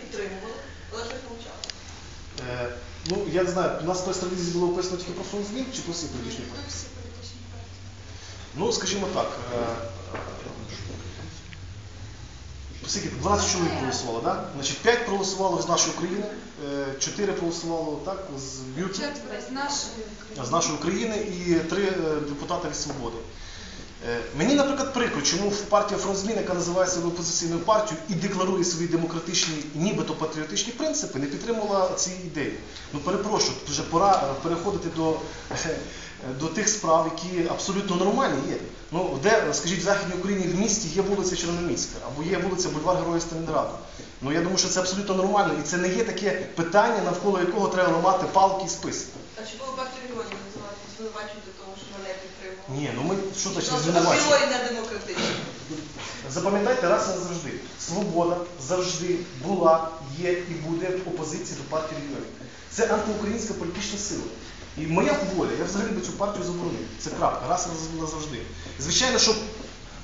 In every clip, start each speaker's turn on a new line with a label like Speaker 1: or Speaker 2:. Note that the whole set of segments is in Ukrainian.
Speaker 1: Підтримували, але щось мовчали.
Speaker 2: Е, ну, я не знаю, у нас той стратегії було описано тільки про фронт змін чи про всі політичні партії?
Speaker 3: Всі політичні партії.
Speaker 2: Ну, скажімо так, е, е, скільки? 12 чоловік проголосувало, так? Значить, 5 проголосувало з нашої України, 4 проголосувало так, з б'юті,
Speaker 3: Четверо з нашої
Speaker 2: з нашої України і 3 депутати від свободи. Е, Мені, наприклад, прикро, чому партія фронт змін, яка називає себе опозиційною партією і декларує свої демократичні, нібито патріотичні принципи, не підтримала ці ідеї. Ну перепрошую, вже пора е, переходити до, е, до тих справ, які абсолютно нормальні є. Ну, де, скажіть, в Західній Україні в місті є вулиця Черноміська, або є вулиця Бульвар Героїв Сталінграду. Ну я думаю, що це абсолютно нормально, і це не є таке питання, навколо якого треба ламати палки і списи.
Speaker 1: А чи було партію регіонів називати, звинувачувати того, що вона не підтримувала?
Speaker 2: Ні, ну ми що
Speaker 1: точно
Speaker 2: звинувачуємо?
Speaker 1: апріорі не демократичні.
Speaker 2: Запам'ятайте раз і назавжди. Свобода завжди була, є і буде в опозиції до партії регіонів. Це антиукраїнська політична сила. І моя воля, я взагалі би цю партію заборонив. Це крапка, раз і назавжди. Звичайно, щоб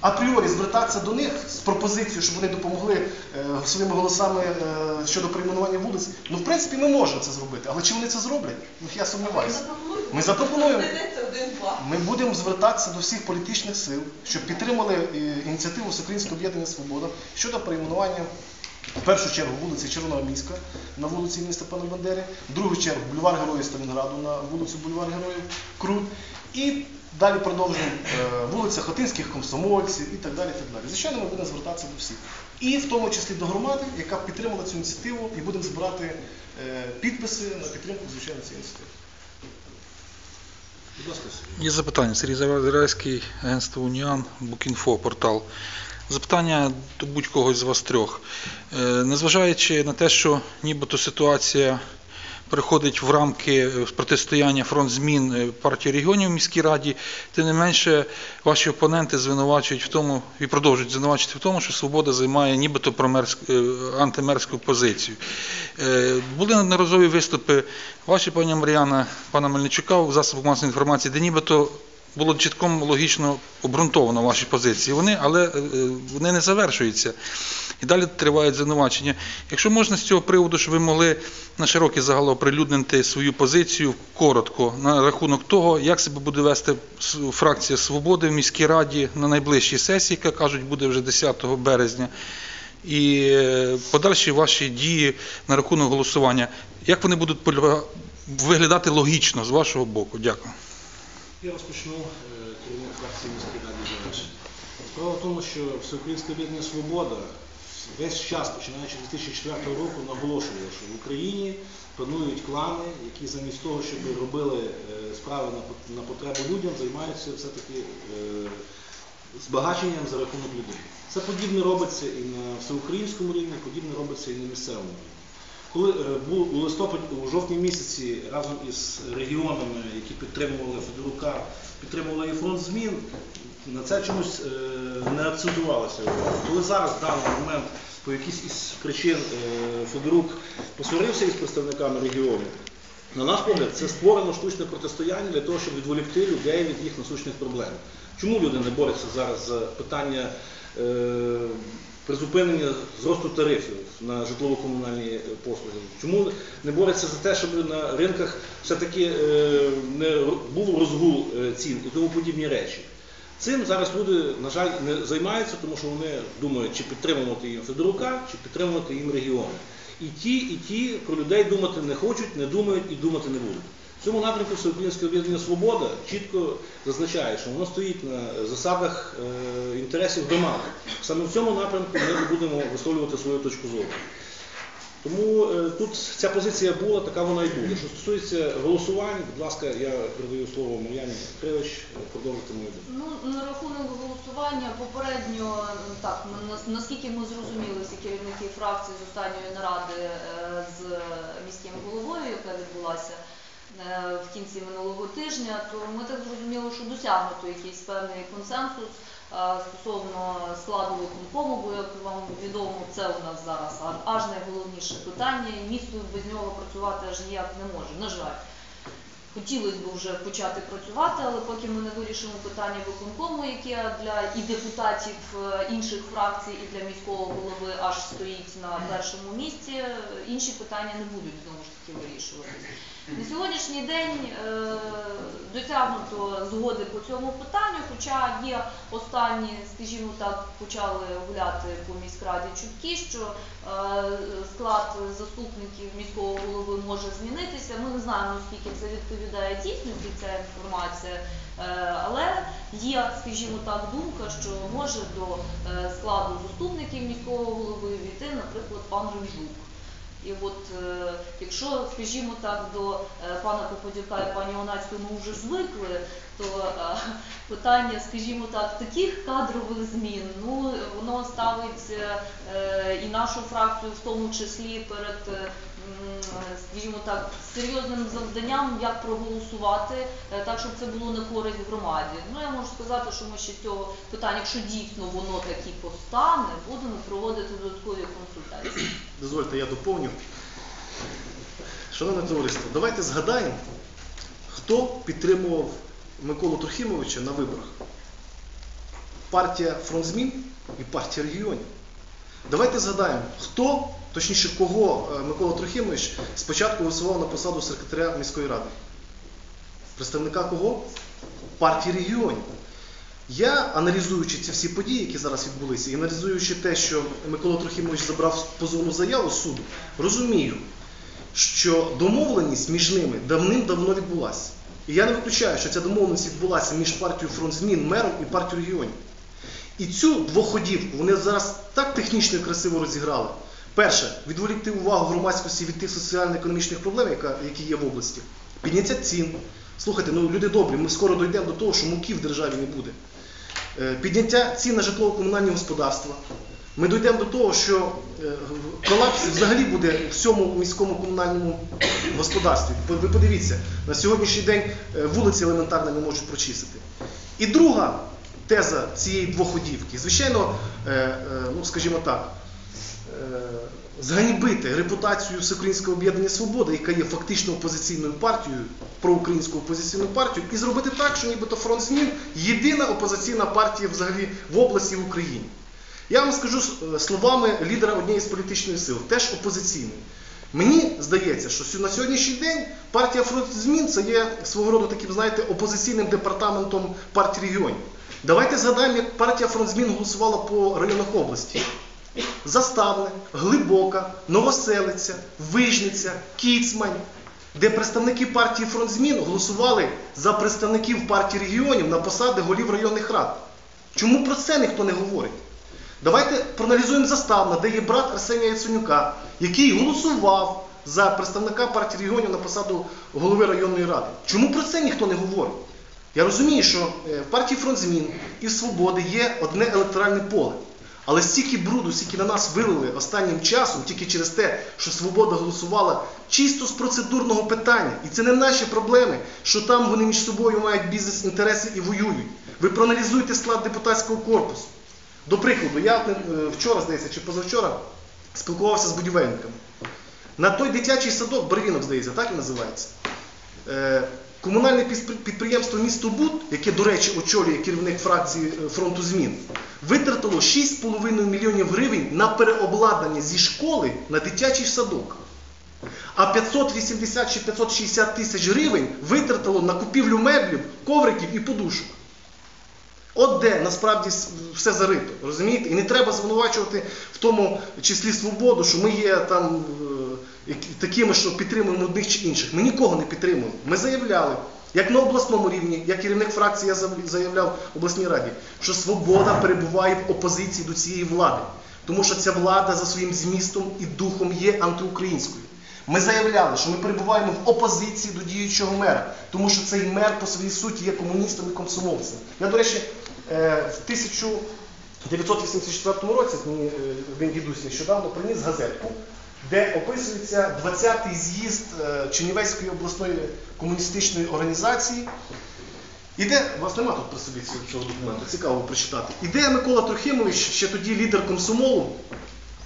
Speaker 2: апріорі звертатися до них з пропозицією, щоб вони допомогли е, своїми голосами е, щодо перейменування вулиць. Ну, в принципі, ми можемо це зробити. Але чи вони це зроблять? Ну, я сумніваюся. Ми запропонуємо. Ми будемо звертатися до всіх політичних сил, щоб підтримали е, ініціативу Всеукраїнського об'єднання Свобода щодо перейменування в першу чергу вулиці Червономіська на вулиці імені Степана Бандери, в другу чергу бульвар Героїв Сталінграду на вулицю Бульвар Героїв Крут. І далі продовжуємо е, вулиця Хотинських комсомольців і так далі. так далі. Звичайно, ми будемо звертатися до всіх. І в тому числі до громади, яка підтримала цю ініціативу, і будемо збирати е, підписи на підтримку, звичайно, цієї ініціативи.
Speaker 4: Є запитання. Сергій Завадирайський, агентство Уніан, Букінфо, портал. Запитання до будь-кого з вас трьох. Е, Незважаючи на те, що нібито ситуація переходить в рамки е, протистояння фронт змін е, партії регіонів в міській раді, тим не менше ваші опоненти звинувачують в тому і продовжують звинувачувати в тому, що свобода займає нібито промерськ- е, антимерську позицію. Були неодноразові виступи ваші, пані Мар'яна, пана Мельничука в засобах масової інформації, де нібито було чітко логічно обґрунтовано ваші позиції. Вони, але е, вони не завершуються. І далі тривають звинувачення. Якщо можна з цього приводу, щоб ви могли на широкий загал оприлюднити свою позицію коротко на рахунок того, як себе буде вести фракція Свободи в міській раді на найближчій сесії, яка кажуть, буде вже 10 березня. І е, подальші ваші дії на рахунок голосування, як вони будуть виглядати логічно з вашого боку? Дякую.
Speaker 5: Я розпочну е, керівник фракції міської ради завершить. Справа в тому, що Всеукраїнське об'єднання Свобода весь час, починаючи з 2004 року, наголошувало, що в Україні панують клани, які замість того, щоб робили е, справи на потребу людям, займаються все-таки е, збагаченням за рахунок людей. Це подібне робиться і на всеукраїнському рівні, подібне робиться і на місцевому рівні. Коли е, був у листопаді, у жовтні місяці разом із регіонами, які підтримували Федорука, підтримували і фронт змін, на це чомусь е, не акцентувалося. Коли зараз в даний момент по якійсь із причин е, Федорук посварився із представниками регіону, на наш погляд, це створено штучне протистояння для того, щоб відволікти людей від їх насущних проблем. Чому люди не борються зараз за питання призупинення зросту тарифів на житлово-комунальні послуги? Чому не борються за те, щоб на ринках все-таки е, не був розгул е, цін і тому подібні речі? Цим зараз люди, на жаль, не займаються, тому що вони думають, чи підтримувати їм Федорука, чи підтримувати їм регіони. І ті, і ті про людей думати не хочуть, не думають і думати не будуть. В цьому напрямку Всеукраїнське об'єднання Свобода чітко зазначає, що воно стоїть на засадах е, інтересів громади. Саме в цьому напрямку ми будемо висловлювати свою точку зору. Тому е, тут ця позиція була, така вона і буде. Що стосується голосувань, будь ласка, я передаю слово Мар'яні Кривич, продовжити мою думку.
Speaker 6: Ну, на рахунок голосування попередньо, так, ми- наскільки ми зрозуміли всі керівники фракції з останньої наради е, з міським головою, яка відбулася е, в кінці минулого тижня, то ми так зрозуміли, що досягнуто якийсь певний консенсус е, стосовно складу виконкому, бо як вам відомо, це у нас зараз аж найголовніше питання, місто без нього працювати аж ніяк не може, на жаль. хотілося б вже почати працювати, але поки ми не вирішимо питання виконкому, яке для і депутатів е, інших фракцій, і для міського голови аж стоїть на першому місці, е, інші питання не будуть знову ж таки вирішуватись. На сьогоднішній день е, досягнуто згоди по цьому питанню, хоча є останні, скажімо так, почали гуляти по міськраді чутки, що е, склад заступників міського голови може змінитися. Ми не знаємо, наскільки це відповідає дійсності ця інформація, е, але є, скажімо так, думка, що може до е, складу заступників міського голови війти, наприклад, пан Рижук. І от е, якщо, скажімо так, до е, пана Попадюка і пані Онацької ми вже звикли, то е, питання, скажімо так, таких кадрових змін, ну воно ставить і нашу фракцію в тому числі перед, скажімо так, серйозним завданням, як проголосувати, так щоб це було на користь громаді. Ну я можу сказати, що ми ще цього питання, якщо дійсно воно таки постане, будемо проводити додаткові консультації.
Speaker 2: Дозвольте, я доповню. Шановне товариство, давайте згадаємо, хто підтримував Миколу Трохімовича на виборах. Партія Фронт Змін і партія регіонів. Давайте згадаємо, хто, точніше, кого е, Микола Трохімович спочатку висував на посаду секретаря міської ради. Представника кого? Партії регіонів. Я, аналізуючи ці всі події, які зараз відбулися, і аналізуючи те, що Микола Трохімович забрав позовну заяву суду, розумію, що домовленість між ними давним-давно відбулася. І я не виключаю, що ця домовленість відбулася між партією фронт змін, мером і партією регіонів. І цю двоходівку вони зараз так технічно і красиво розіграли. Перше, відволікти увагу громадськості від тих соціально-економічних проблем, які є в області. Підняття цін. Слухайте, ну люди добрі, ми скоро дійдемо до того, що муки в державі не буде. Е, Підняття цін на житлово-комунальні господарства. Ми дійдемо до того, що е, колапс взагалі буде в всьому міському комунальному господарстві. Ви подивіться, на сьогоднішній день е, вулиці елементарно не можуть прочистити. І друга теза цієї двоходівки, звичайно, ну скажімо так, зганьбити репутацію Всеукраїнського об'єднання Свобода, яка є фактично опозиційною партією, проукраїнську опозиційну партію, і зробити так, що нібито фронт змін єдина опозиційна партія взагалі в області в Україні. Я вам скажу е, словами лідера однієї з політичних сил, теж опозиційної. Мені здається, що на сьогоднішній день партія фронт змін це є свого роду таким, знаєте, опозиційним департаментом партії регіонів. Давайте згадаємо, як партія фронт змін голосувала по районах області. Заставне, Глибока, Новоселиця, Вижниця, Кіцмань, де представники партії фронт змін голосували за представників партії регіонів на посади голів районних рад. Чому про це ніхто не говорить? Давайте проаналізуємо заставна, де є брат Арсенія Яценюка, який голосував за представника партії регіонів на посаду голови районної ради. Чому про це ніхто не говорить? Я розумію, що е, в партії фронт змін і свободи є одне електоральне поле. Але стільки бруду, стільки на нас вилили останнім часом, тільки через те, що свобода голосувала чисто з процедурного питання. І це не наші проблеми, що там вони між собою мають бізнес-інтереси і воюють. Ви проаналізуйте склад депутатського корпусу. До прикладу, я е, вчора, здається, чи позавчора спілкувався з будівельниками. На той дитячий садок, Барвінок, здається, так і називається. Е, Комунальне підприємство місто Буд, яке, до речі, очолює керівник фракції е, фронту змін, витратило 6,5 мільйонів гривень на переобладнання зі школи на дитячий садок. А 580 чи 560 тисяч гривень витратило на купівлю меблів, ковриків і подушок. От де насправді все зарито, розумієте? І не треба звинувачувати в тому числі свободу, що ми є там е, такими, що підтримуємо одних чи інших. Ми нікого не підтримуємо. Ми заявляли, як на обласному рівні, як керівник фракції я заявляв обласній раді, що свобода перебуває в опозиції до цієї влади, тому що ця влада за своїм змістом і духом є антиукраїнською. Ми заявляли, що ми перебуваємо в опозиції до діючого мера, тому що цей мер по своїй суті є комуністом і комсомольцем. Я, до речі, е, в 1984 році мені е, він дідусь нещодавно приніс газетку, де описується 20-й з'їзд е, Чернівецької обласної комуністичної організації. І де, у вас нема тут при собі цього- документу, цікаво прочитати. І де Микола Трохимович, ще тоді лідер комсомолу,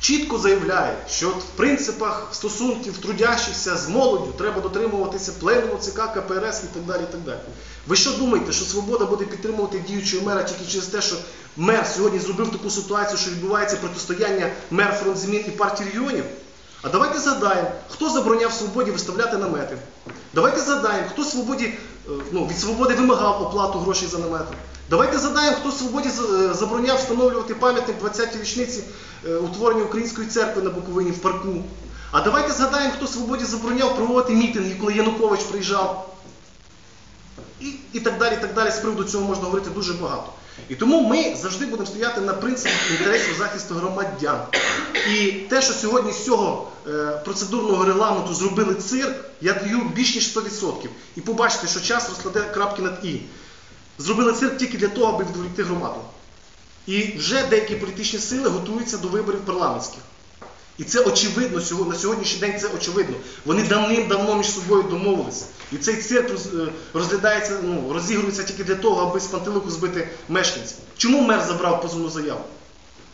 Speaker 2: чітко заявляє, що в принципах стосунків трудящихся з молоддю треба дотримуватися пленуму ЦК, КПРС і так далі. І так далі. Ви що думаєте, що свобода буде підтримувати діючого мера тільки через те, що мер сьогодні зробив таку ситуацію, що відбувається протистояння мер фронт змін і партії регіонів? А давайте згадаємо, хто забороняв свободі виставляти намети. Давайте згадаємо, хто свободі, е, ну, від свободи вимагав оплату грошей за намети. Давайте згадаємо, хто свободі е, забороняв встановлювати пам'ятник 20-й річниці е, утворення Української церкви на Буковині в парку. А давайте згадаємо, хто свободі забороняв проводити мітинги, коли Янукович приїжджав. І, і так далі, і так далі. З приводу цього можна говорити дуже багато. І тому ми завжди будемо стояти на принципі інтересів захисту громадян. І те, що сьогодні з цього е, процедурного регламенту зробили цирк, я даю більш ніж 100%. І побачите, що час розкладе крапки над і. Зробили цирк тільки для того, аби відволікти громаду. І вже деякі політичні сили готуються до виборів парламентських. І це очевидно на сьогоднішній день це очевидно. Вони давним-давно між собою домовилися. І цей цирк е, розглядається, ну, розігрується тільки для того, аби з пантелику збити мешканців. Чому мер забрав позовну заяву?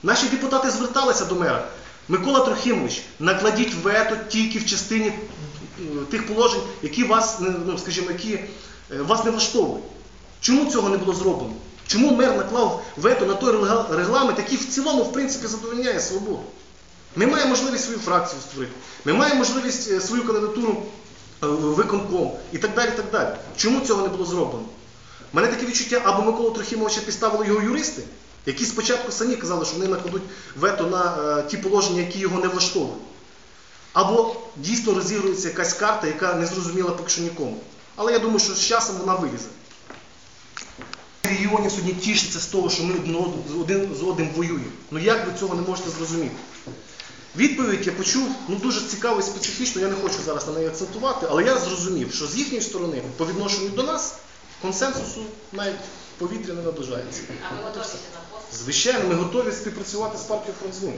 Speaker 2: Наші депутати зверталися до мера. Микола Трохимович, накладіть вето тільки в частині е, тих положень, які вас, ну, скажімо, які е, вас не влаштовують. Чому цього не було зроблено? Чому мер наклав вето на той регламент, який в цілому, в принципі, задовольняє свободу? Ми маємо можливість свою фракцію створити. Ми маємо можливість е, свою кандидатуру е, виконком і так далі. так далі. Чому цього не було зроблено? У мене таке відчуття, або Миколу Трохімовича підставили його юристи, які спочатку самі казали, що вони накладуть вето на е, ті положення, які його не влаштовують. Або дійсно розігрується якась карта, яка не зрозуміла поки що нікому. Але я думаю, що з часом вона вилізе. Регіонів сьогодні тішиться з того, що ми один з одним воюємо. Ну як ви цього не можете зрозуміти? Відповідь я почув ну, дуже цікаво і специфічно, я не хочу зараз на неї акцентувати, але я зрозумів, що з їхньої сторони, по відношенню до нас, консенсусу навіть повітря не наближається.
Speaker 1: А ви готові на пост?
Speaker 2: Звичайно, ми готові співпрацювати з партією Фронтзвін.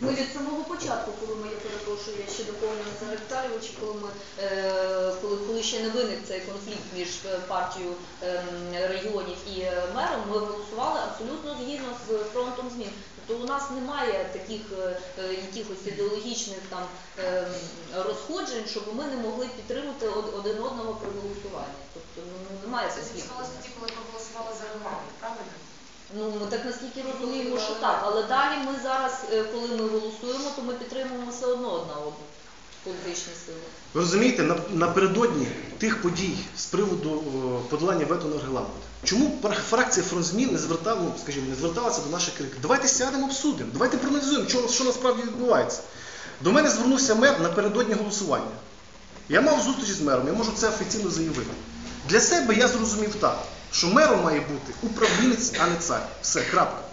Speaker 6: Ми від самого початку, коли ми, я перепрошую, я ще доповню Назара Віталійовича, коли ми е, коли, коли ще не виник цей конфлікт між е, партією ем, регіонів і е, мером, ми голосували абсолютно згідно з фронтом змін. Тобто у нас немає таких якихось ідеологічних там ем, розходжень, щоб ми не могли підтримати один одного при голосуванні. Тобто ну, немає
Speaker 1: Це тоді, коли проголосували за регламент, правильно?
Speaker 6: Ну, ми так наскільки розуміємо, що так. Але далі ми зараз, е, коли ми голосуємо, то ми підтримуємо все одно одна одну політичні сили.
Speaker 2: Ви розумієте, напередодні тих подій з приводу подолання вето на регламент. Чому фракція Фронтзмін не звертала, ну, скажімо, не зверталася до наших керівників? Давайте сядемо, обсудимо, давайте проаналізуємо, що, що насправді відбувається. До мене звернувся мер напередодні голосування. Я мав зустріч з мером, я можу це офіційно заявити. Для себе я зрозумів так, що мером має бути управлінець, а не цар. Все, крапка.